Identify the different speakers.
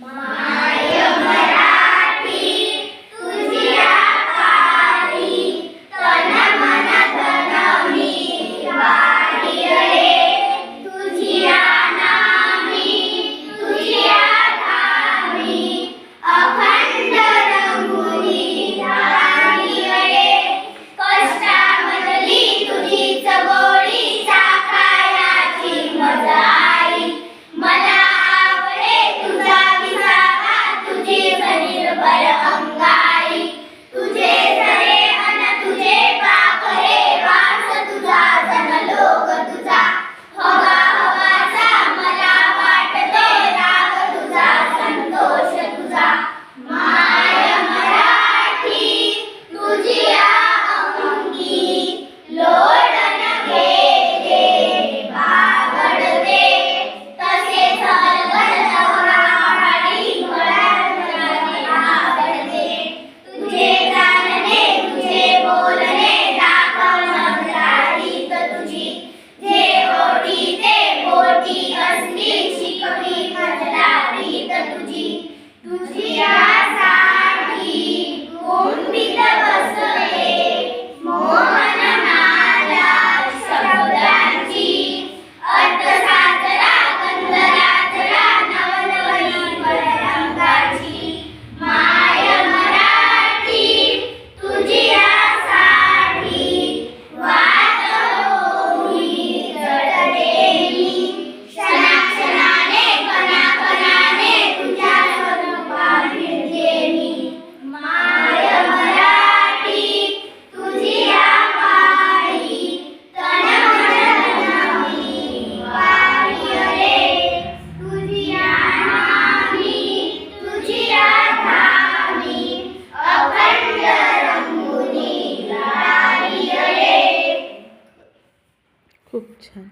Speaker 1: 妈妈。Yeah.
Speaker 2: खूप छान.